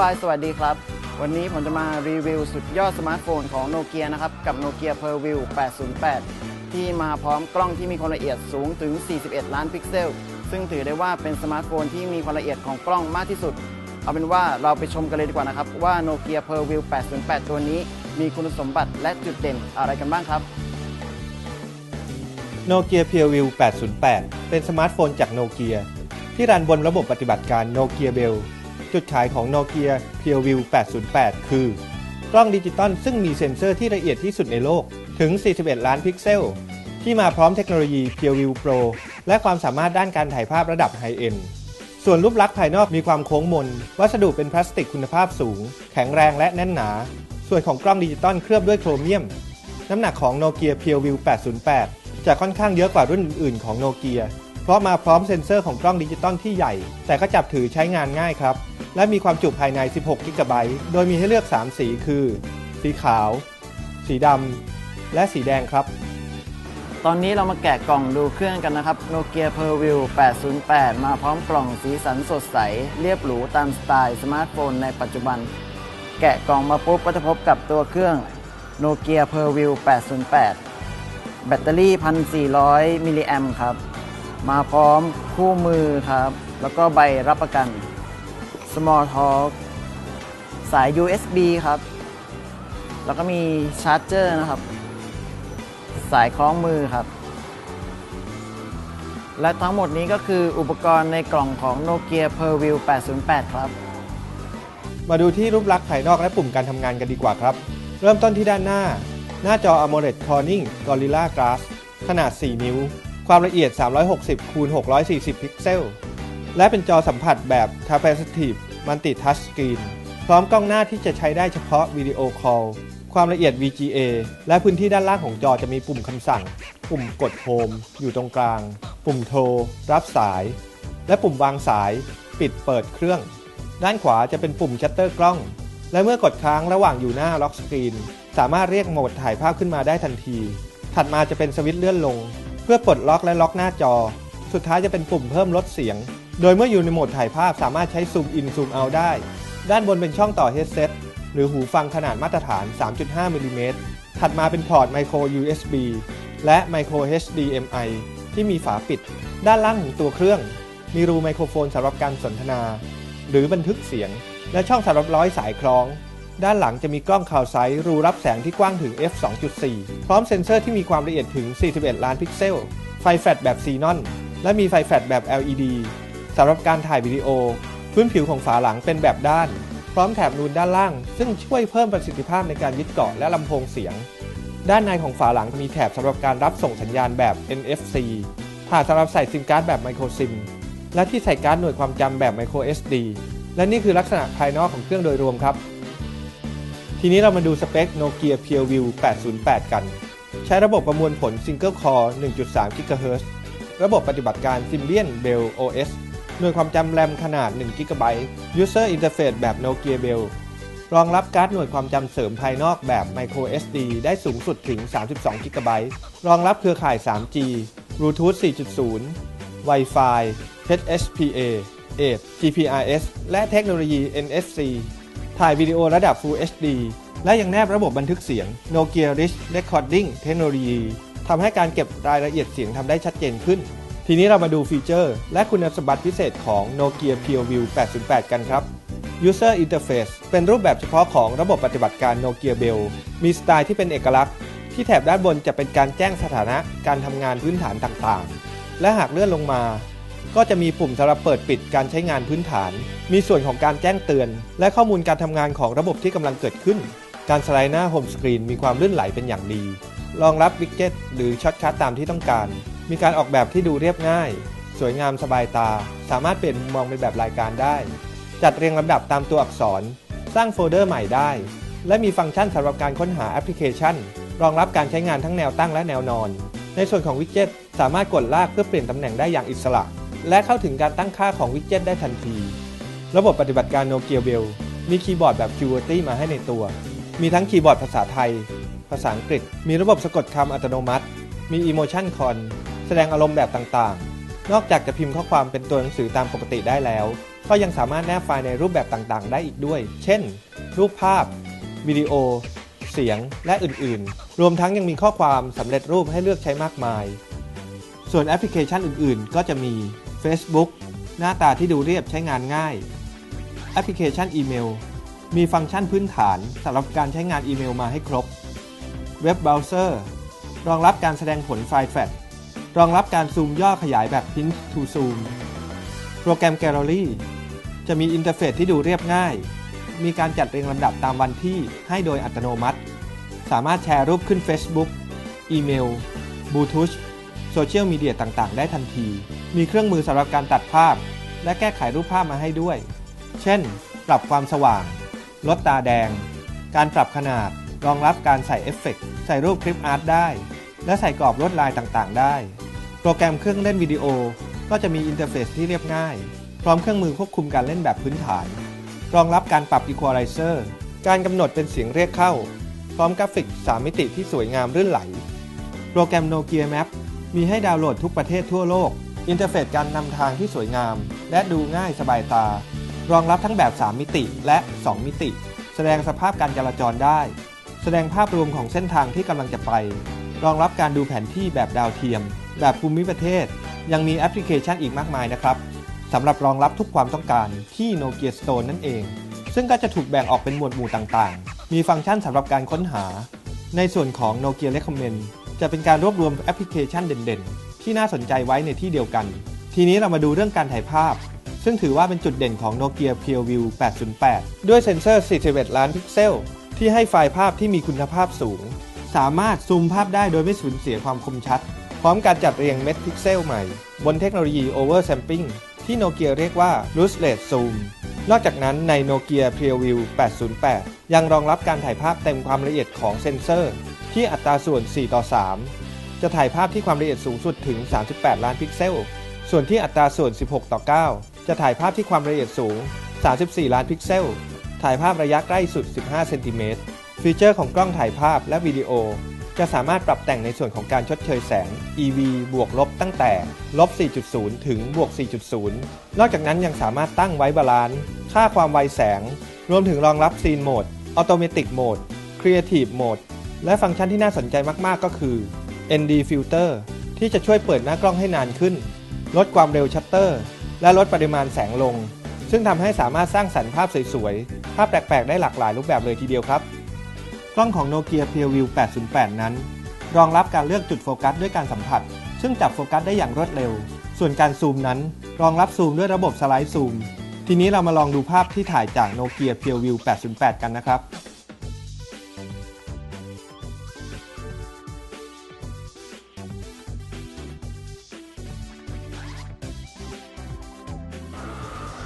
บายสวัสดีครับ วันนี้ผมจะมารีวิวสุดยอดสมาร์ทโฟนของโนเกียนะครับ กับโนเกีย p e r v i e w 808 ที่มาพร้อมกล้องที่มีความละเอียดสูงถึง 41 ล้านพิกเซล ซึ่งถือได้ว่าเป็นสมาร์ทโฟนที่มีความละเอียดของกล้องมากที่สุด เอาเป็นว่าเราไปชมกันเลยดีกว่านะครับ ว่าโนเกีย p e r v i e w 808 ตัวนี้ มีคุณสมบัติและจุดเด่นอะไรกันบ้างครับโนเกีย p u r e v i e w 808 เป็นสมาร์ทโฟนจากโนเกียที่รันบนระบบปฏิบัติการโนเกียเบล จุดขายของโนเกีย p u r e v i e w 808 คือ กล้องดิจิตอลซึ่งมีเซ็นเซอร์ที่ละเอียดที่สุดในโลกถึง 41 ล้านพิกเซล ที่มาพร้อมเทคโนโลยี p u r e v i e w Pro และความสามารถด้านการถ่ายภาพระดับไฮเอ็นส่วนรูปลักษณ์ภายนอกมีความโค้งมน วัสดุเป็นพลาสติกคุณภาพสูง แข็งแรงและแน่นหนา ส่วนของกล้องดิจิตอลเคลือบด้วยโครเมียม น้ำหนักของโนเกีย p u r e v i e w 808 จะค่อนข้างเยอะกว่ารุ่นอื่นของโนเกีย เพราะมาพร้อมเซ็นเซอร์ของกล้องดิจิตอลที่ใหญ่ แต่ก็จับถือใช้งานง่ายครับ และมีความจุภายใน 16 g b โดยมีให้เลือก 3 สีคือ สีขาว สีดำ และสีแดงครับ ตอนนี้เรามาแกะกล่องดูเครื่องกันนะครับ Nokia p e r v i e w 808 มาพร้อมกล่องสีสันสดใส เรียบหรูตามสไตล์สมาร์ทโฟนในปัจจุบัน แกะกล่องมาปุ๊บก็จะพบกับตัวเครื่อง Nokia p e r v i e w 808 แบตเตอรี่ 1,400 มิลลิแอมครับ มาพร้อมคู่มือครับ แล้วก็ใบรับประกัน Small Talk สาย USB ครับ แล้วก็มีชาร์จเจอร์นะครับ สายคล้องมือครับ และทั้งหมดนี้ก็คืออุปกรณ์ในกล่องของ Nokia p e r v i e w 808 ครับ มาดูที่รูปลักษณ์ภายนอกและปุ่มการทำงานกันดีกว่าครับ เริ่มต้นที่ด้านหน้า หน้าจอ AMOLED Corning Gorilla Glass ขนาด 4 นิ้ว ความละเอียด 360คูณ640 พิกเซล และเป็นจอสัมผัสแบบ Capacitive Multi Touch Screen พร้อมกล้องหน้าที่จะใช้ได้เฉพาะวิดีโอคอล ความละเอียด VGA และพื้นที่ด้านล่างของจอจะมีปุ่มคำสั่ง ปุ่มกดโฮมอยู่ตรงกลาง ปุ่มโทร รับสาย และปุ่มวางสาย ปิดเปิดเครื่อง ด้านขวาจะเป็นปุ่มชัตเตอร์กล้อง และเมื่อกดค้างระหว่างอยู่หน้าล็อกสกรีน สามารถเรียกโหมดถ่ายภาพขึ้นมาได้ทันที ถัดมาจะเป็นสวิตช์เลื่อนลง เพื่อปลดล็อกและล็อกหน้าจอ สุดท้ายจะเป็นปุ่มเพิ่มลดเสียง โดยเมื่ออยู่ในโหมดถ่ายภาพสามารถใช้ซูมอินซูมเอาได้ ด้านบนเป็นช่องต่อเฮดเซตหรือหูฟังขนาดมาตรฐาน 3.5มิลลิเมตรถัดมาเป็นพอร์ต Micro USB และ Micro HDMI ที่มีฝาปิด ด้านล่างของตัวเครื่อง มีรูไมโครโฟนสำหรับการสนทนา หรือบันทึกเสียง และช่องสำหรับร้อยสายคล้อง ด้านหลังจะมีกล้องข่าวไซส์รูรับแสงที่กว้างถึง f 2.4 พร้อมเซ็นเซอร์ที่มีความละเอียดถึง 41 ล้านพิกเซล ไฟแฟลชแบบซีนอน และมีไฟแฟลชแบบ LED สำหรับการถ่ายวิดีโอ พื้นผิวของฝาหลังเป็นแบบด้าน พร้อมแถบนูนด้านล่าง ซึ่งช่วยเพิ่มประสิทธิภาพในการยึดเกาะและลำโพงเสียง ด้านในของฝาหลังมีแถบสำหรับการรับส่งสัญญาณแบบ NFC ถาดสำหรับใส่ซิมการ์ดแบบ Micro SIM และที่ใส่การ์ดหน่วยความจำแบบ Micro SD และนี่คือลักษณะภายนอกของเครื่องโดยรวมครับ ทีนี้เรามาดูสเปค Nokia PureView 808 กัน ใช้ระบบประมวลผล Single Core 1.3 GHz ระบบปฏิบัติการ Symbian Bell OS หน่วยความจำแรมขนาด 1 GB User Interface แบบ Nokia Bell รองรับการ์ดหน่วยความจำเสริมภายนอกแบบ Micro SD ได้สูงสุดถึง 32 GB รองรับเครือข่าย 3G Bluetooth 4.0 Wi-Fi HSPA 8 GPRS และเทคโนโลยี NFC ถ่ายวิดีโอระดับ Full HD และยังแนบระบบบันทึกเสียง Nokia Rich Recording เทคโนโลยีทำให้การเก็บรายละเอียดเสียงทำได้ชัดเจนขึ้น ทีนี้เรามาดูฟีเจอร์ และคุณสมบัติพิเศษของ Nokia PureView 808 กันครับ User Interface เป็นรูปแบบเฉพาะของระบบปฏิบัติการ Nokia Bell มีสไตล์ที่เป็นเอกลักษณ์ ที่แถบด้านบนจะเป็นการแจ้งสถานะการทำงานพื้นฐานต่างๆ และหากเลื่อนลงมา ก็จะมีปุ่มสำหรับเปิดปิดการใช้งานพื้นฐาน มีส่วนของการแจ้งเตือน และข้อมูลการทำงานของระบบที่กำลังเกิดขึ้น การสไลด์หน้าโฮมสกรีนมีความลื่นไหลเป็นอย่างดี รองรับวิกเก็ตหรือช็อตคัทตามที่ต้องการ มีการออกแบบที่ดูเรียบง่าย สวยงามสบายตา สามารถเปลี่ยนมุมมองเป็นแบบรายการได้ จัดเรียงลำดับตามตัวอักษร สร้างโฟลเดอร์ใหม่ได้ และมีฟังก์ชันสำหรับการค้นหาแอปพลิเคชัน รองรับการใช้งานทั้งแนวตั้งและแนวนอน ในส่วนของวิกเก็ตสามารถกดลากเพื่อเปลี่ยนตำแหน่งได้อย่างอิสระ และเข้าถึงการตั้งค่าของวิกเก็ตได้ทันที ระบบปฏิบัติการ Nokia Bell มีคีย์บอร์ดแบบ QWERTY มาให้ในตัว มีทั้งคีย์บอร์ดภาษาไทย ภาษาอังกฤษ มีระบบสะกดคำอัตโนมัติ มี Emotion Con แสดงอารมณ์แบบต่างๆ นอกจากจะพิมพ์ข้อความเป็นตัวหนังสือตามปกติได้แล้ว ก็ยังสามารถแนบไฟล์ในรูปแบบต่างๆ ได้อีกด้วย เช่น รูปภาพ วิดีโอ เสียง และอื่นๆ รวมทั้งยังมีข้อความสำเร็จรูปให้เลือกใช้มากมาย ส่วนแอปพลิเคชันอื่นๆ ก็จะมี Facebook หน้าตาที่ดูเรียบใช้งานง่าย แอปพลิเคชันอีเมล มีฟังก์ชันพื้นฐานสำหรับการใช้งานอีเมลมาให้ครบ เว็บเบราว์เซอร์ รองรับการแสดงผลไฟล์แฟลชรองรับการซูมย่อขยายแบบ Pinch to Zoom โปรแกรม Gallery จะมีอินเทอร์เฟซที่ดูเรียบง่าย มีการจัดเรียงลำดับตามวันที่ให้โดยอัตโนมัติ สามารถแชร์รูปขึ้น Facebook อีเมลบลูทูธ โซเชียลมีเดียต่างๆ ได้ทันที มีเครื่องมือสำหรับการตัดภาพ และแก้ไขรูปภาพมาให้ด้วย เช่น ปรับความสว่าง ลดตาแดง การปรับขนาด รองรับการใส่เอฟเฟกต์ใส่รูปคลิปอาร์ตได้ และใส่กรอบลวดลายต่างๆ ได้ โปรแกรมเครื่องเล่นวิดีโอ ก็จะมีอินเทอร์เฟซที่เรียบง่าย พร้อมเครื่องมือควบคุมการเล่นแบบพื้นฐาน รองรับการปรับ Equalizer การกำหนดเป็นเสียงเรียกเข้า พร้อมกราฟิก 3 มิติที่สวยงามรื่นไหล โปรแกรม Nokia Map มีให้ดาวน์โหลดทุกประเทศทั่วโลก อินเทอร์เฟซการนำทางที่สวยงาม และดูง่ายสบายตา รองรับทั้งแบบ 3 มิติและ 2 มิติ แสดงสภาพการจราจรได้ แสดงภาพรวมของเส้นทางที่กำลังจะไป รองรับการดูแผนที่แบบดาวเทียม แบบภูมิประเทศ ยังมีแอปพลิเคชันอีกมากมายนะครับสำหรับรองรับทุกความต้องการที่ Nokia Store นั่นเอง ซึ่งก็จะถูกแบ่งออกเป็นหมวดหมู่ต่างๆ มีฟังก์ชันสำหรับการค้นหา ในส่วนของ Nokia Recommend จะเป็นการรวบรวมแอปพลิเคชันเด่นๆ ที่น่าสนใจไว้ในที่เดียวกัน ทีนี้เรามาดูเรื่องการถ่ายภาพ ซึ่งถือว่าเป็นจุดเด่นของ Nokia PureView 808 ด้วยเซ็นเซอร์ 41 ล้านพิกเซล ที่ให้ไฟล์ภาพที่มีคุณภาพสูง สามารถซูมภาพได้โดยไม่สูญเสียความคมชัด พร้อมการจัดเรียงเม็ดพิกเซลใหม่ บนเทคโนโลยี Oversampling ที่โนเกียเรียกว่า Lossless Zoom นอกจากนั้นใน Nokia PureView 808 ยังรองรับการถ่ายภาพเต็มความละเอียดของเซ็นเซอร์ ที่อัตราส่วน 4 ต่อ 3 จะถ่ายภาพที่ความละเอียดสูงสุดถึง 38 ล้านพิกเซล ส่วนที่อัตราส่วน 16 ต่อ 9 จะถ่ายภาพที่ความละเอียดสูง 34 ล้านพิกเซล ถ่ายภาพระยะใกล้สุด 15 เซนติเมตร ฟีเจอร์ของกล้องถ่ายภาพและวิดีโอ จะสามารถปรับแต่งในส่วนของการชดเชยแสง EV บวกลบตั้งแต่ลบ 4.0 ถึงบวก 4.0 นอกจากนั้นยังสามารถตั้งไว้บาลานซ์ ค่าความไวแสง รวมถึงรองรับซีนโหมด ออโตเมติกโหมด Creative Mode และฟังก์ชันที่น่าสนใจมาก ๆ ก็คือ ND Filter ที่จะช่วยเปิดหน้ากล้องให้นานขึ้น ลดความเร็วชัตเตอร์ และลดปริมาณแสงลง ซึ่งทำให้สามารถสร้างสรรค์ภาพสวย ๆ ภาพแปลก ๆ ได้หลากหลายรูปแบบเลยทีเดียวครับ กล้องของ Nokia PureView 808 นั้น รองรับการเลือกจุดโฟกัสด้วยการสัมผัส ซึ่งจับโฟกัสได้อย่างรวดเร็ว ส่วนการซูมนั้น รองรับซูมด้วยระบบสไลด์ซูม ทีนี้เรามาลองดูภาพที่ถ่ายจาก Nokia PureView 808 กันนะครับ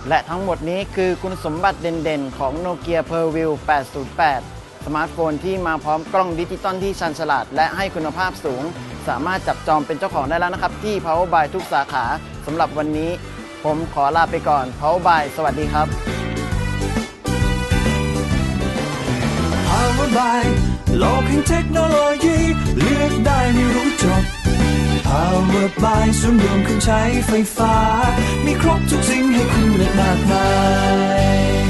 และทั้งหมดนี้คือคุณสมบัติเด่นๆ ของ Nokia PerView 808 สมาร์ทโฟนที่มาพร้อมกล้องดิจิตอลที่ชันฉลาด และให้คุณภาพสูง สามารถจับจองเป็นเจ้าของได้แล้วนะครับ ที่ Power by ทุกสาขาสำหรับวันนี้ ผมขอลาไปก่อน Power by สวัสดีครับ Power by โลกแห่งเทคโนโลยีเลือกได้ไม่รู้จบ Power by ศูนย์รวมเครื่องใช้ไฟฟ้า มีครบทุกสิ่งให้คุณเลือกมากมาย